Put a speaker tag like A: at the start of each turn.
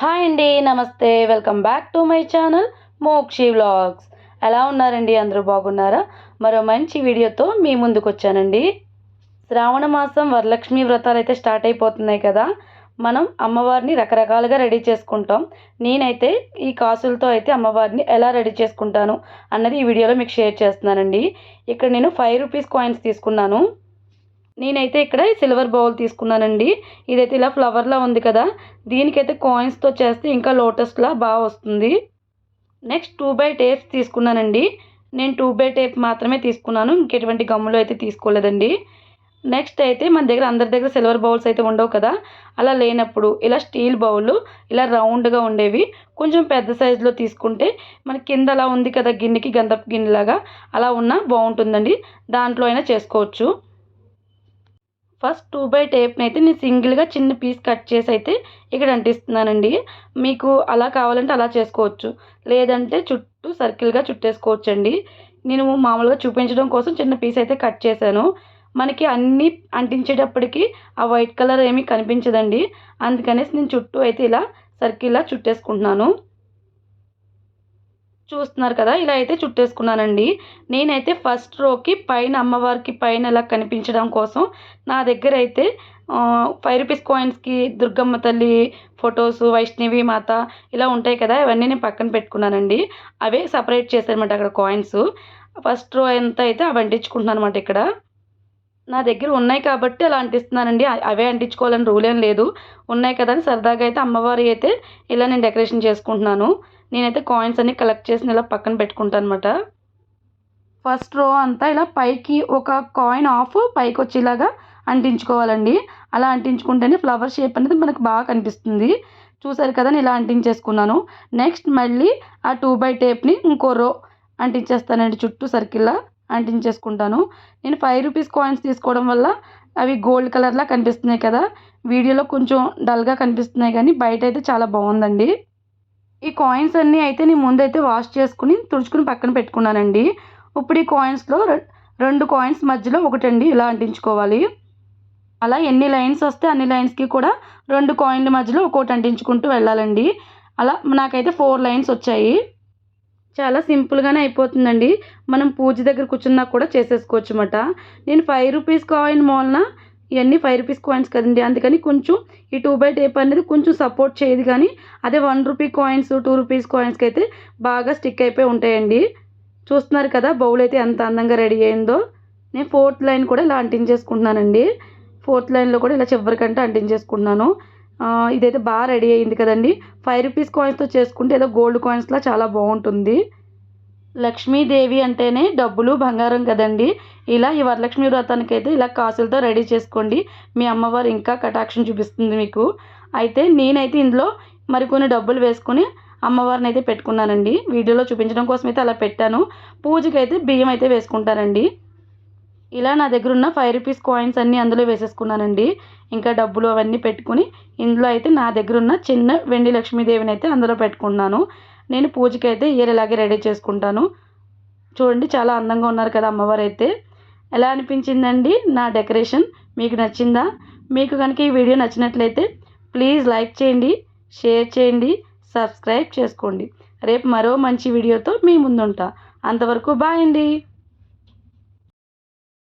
A: Hi అండి namaste welcome back to my channel Mokshi vlogs. ఎలా ఉన్నారండి? అందరూ బాగున్నారా? మరో మంచి వీడియోతో మీ ముందుకు వచ్చానండి శ్రావణ మాసం వరలక్ష్మి వ్రతాలు అయితే స్టార్ట్ అయిపోతున్నాయి కదా. మనం అమ్మవారిని రకరకాలుగా రెడీ చేసుకుంటాం. నేనైతే ఈ కాసులతో అయితే అమ్మవారిని ఎలా రెడీ చేసుకుంటాను అన్నది ఈ వీడియోలో మీకు షేర్ చేస్తున్నానండి. ఇక్కడ నేను ఫైవ్ రూపీస్ కాయిన్స్ తీసుకున్నాను. నేనైతే ఇక్కడ సిల్వర్ బౌల్ తీసుకున్నానండి. ఇదైతే ఇలా ఫ్లవర్లా ఉంది కదా. దీనికైతే కాయిన్స్తో చేస్తే ఇంకా లోటస్లా బాగా వస్తుంది. నెక్స్ట్ టూ బై టేప్స్ తీసుకున్నానండి. నేను టూ బై టేప్ మాత్రమే తీసుకున్నాను. ఇంకెటువంటి గమ్ములు అయితే తీసుకోలేదండి. నెక్స్ట్ అయితే మన దగ్గర అందరి దగ్గర సిల్వర్ బౌల్స్ అయితే ఉండవు కదా. అలా లేనప్పుడు ఇలా స్టీల్ బౌల్ ఇలా రౌండ్గా ఉండేవి. కొంచెం పెద్ద సైజులో తీసుకుంటే మన కింద అలా ఉంది కదా గిన్నెకి గంధపు గిన్నెలాగా అలా ఉన్నా బాగుంటుందండి. దాంట్లో అయినా చేసుకోవచ్చు. ఫస్ట్ టూ బై టేప్ని అయితే నేను సింగిల్గా చిన్న పీస్ కట్ చేసి అయితే ఇక్కడ అంటిస్తున్నానండి. మీకు అలా కావాలంటే అలా చేసుకోవచ్చు. లేదంటే చుట్టూ సర్కిల్గా చుట్టేసుకోవచ్చు అండి నేను మామూలుగా చూపించడం కోసం చిన్న పీస్ అయితే కట్ చేశాను. మనకి అన్నీ అంటించేటప్పటికి ఆ వైట్ కలర్ ఏమీ కనిపించదండి. అందుకనేసి నేను చుట్టూ అయితే ఇలా సర్కిల్లా చుట్టేసుకుంటున్నాను. చూస్తున్నారు కదా ఇలా అయితే చుట్టేసుకున్నానండి. నేనైతే ఫస్ట్ రోకి పైన అమ్మవారికి పైన ఇలా కనిపించడం కోసం నా దగ్గర అయితే ఫైవ్ రూపీస్ కాయిన్స్కి దుర్గమ్మ తల్లి ఫొటోస్ వైష్ణవి మాత ఇలా ఉంటాయి కదా ఇవన్నీ నేను పక్కన పెట్టుకున్నానండి. అవే సపరేట్ చేశానమాట అక్కడ కాయిన్స్. ఫస్ట్ రో ఎంత అయితే అవి అంటించుకుంటున్నాను అనమాట ఇక్కడ. నా దగ్గర ఉన్నాయి కాబట్టి అలా అంటిస్తున్నానండి. అవే అంటించుకోవాలని రూల్ ఏం లేదు. ఉన్నాయి కదా అని సరదాగా అయితే అమ్మవారి అయితే ఇలా నేను డెకరేషన్ చేసుకుంటున్నాను. నేనైతే కాయిన్స్ అన్ని కలెక్ట్ చేసి ఇలా పక్కన పెట్టుకుంటాను అనమాట ఫస్ట్ రో అంతా ఇలా పైకి ఒక కాయిన్ ఆఫ్ పైకి వచ్చేలాగా అంటించుకోవాలండి. అలా అంటించుకుంటేనే ఫ్లవర్ షేప్ అనేది మనకు బాగా కనిపిస్తుంది. చూసారు కదా నేను ఇలా అంటించేసుకున్నాను. నెక్స్ట్ మళ్ళీ ఆ టూ బై టేప్ని ఇంకో రో అంటించేస్తానండి. చుట్టూ సర్కిల్లా అంటించేసుకుంటాను. నేను ఫైవ్ రూపీస్ కాయిన్స్ తీసుకోవడం వల్ల అవి గోల్డ్ కలర్లా కనిపిస్తున్నాయి కదా. వీడియోలో కొంచెం డల్గా కనిపిస్తున్నాయి కానీ బయట అయితే చాలా బాగుందండి. ఈ కాయిన్స్ అన్నీ అయితే నేను ముందైతే వాష్ చేసుకుని తుడుచుకుని పక్కన పెట్టుకున్నానండి. ఇప్పుడు ఈ కాయిన్స్లో రెండు కాయిన్స్ మధ్యలో ఒకటండి ఇలా అంటించుకోవాలి. అలా ఎన్ని లైన్స్ వస్తే అన్ని లైన్స్కి కూడా రెండు కాయిన్ల మధ్యలో ఒక్కోటి అంటించుకుంటూ వెళ్ళాలండి. అలా నాకైతే ఫోర్ లైన్స్ వచ్చాయి. చాలా సింపుల్గానే అయిపోతుందండి. మనం పూజ దగ్గర కూర్చున్నా కూడా చేసేసుకోవచ్చు అన్నమాట నేను ఫైవ్ రూపీస్ కాయిన్ మూలన ఇవన్నీ ఫైవ్ రూపీస్ కాయిన్స్ కదండి. అందుకని కొంచెం ఈ టూ బై టేప్ అనేది కొంచెం సపోర్ట్ చేయదు కానీ అదే one rupee coins two rupees కాయిన్స్కి అయితే బాగా స్టిక్ అయిపోయి ఉంటాయండి. చూస్తున్నారు కదా బౌల్ అయితే ఎంత అందంగా రెడీ అయిందో. నేను ఫోర్త్ లైన్ కూడా ఇలా అంటించేసుకుంటున్నానండి. ఫోర్త్ లైన్లో కూడా ఇలా చివరికంటే అంటించేసుకుంటున్నాను. ఇదైతే బాగా రెడీ అయింది కదండి. ఫైవ్ రూపీస్ కాయిన్స్తో చేసుకుంటే ఏదో గోల్డ్ కాయిన్స్లా చాలా బాగుంటుంది. లక్ష్మీదేవి అంటేనే డబ్బులు బంగారం కదండి. ఇలా ఈ వరలక్ష్మి వ్రతానికి అయితే ఇలా కాసులతో రెడీ చేసుకోండి. మీ అమ్మవారు ఇంకా కటాక్షం చూపిస్తుంది మీకు. అయితే నేనైతే ఇందులో మరికొన్ని డబ్బులు వేసుకుని అమ్మవారిని అయితే పెట్టుకున్నానండి. వీడియోలో చూపించడం కోసం అయితే అలా పెట్టాను. పూజకి అయితే బియ్యం అయితే వేసుకుంటానండి. ఇలా నా దగ్గర ఉన్న ఫైవ్ రూపీస్ కాయిన్స్ అన్నీ అందులో వేసేసుకున్నానండి. ఇంకా డబ్బులు అవన్నీ పెట్టుకుని ఇందులో అయితే నా దగ్గర ఉన్న చిన్న వెండి లక్ష్మీదేవిని అయితే అందులో పెట్టుకున్నాను. నేను పూజకి అయితే ఇయర్ ఇలాగే రెడీ చేసుకుంటాను. చూడండి చాలా అందంగా ఉన్నారు కదా అమ్మవారు అయితే ఎలా అనిపించిందండి నా డెకరేషన్? మీకు నచ్చిందా? మీకు కనుక ఈ వీడియో నచ్చినట్లయితే ప్లీజ్ లైక్ చేయండి షేర్ చేయండి సబ్స్క్రైబ్ చేసుకోండి. రేపు మరో మంచి వీడియోతో మీ ముందుంటా. అంతవరకు బాయ్ అండి.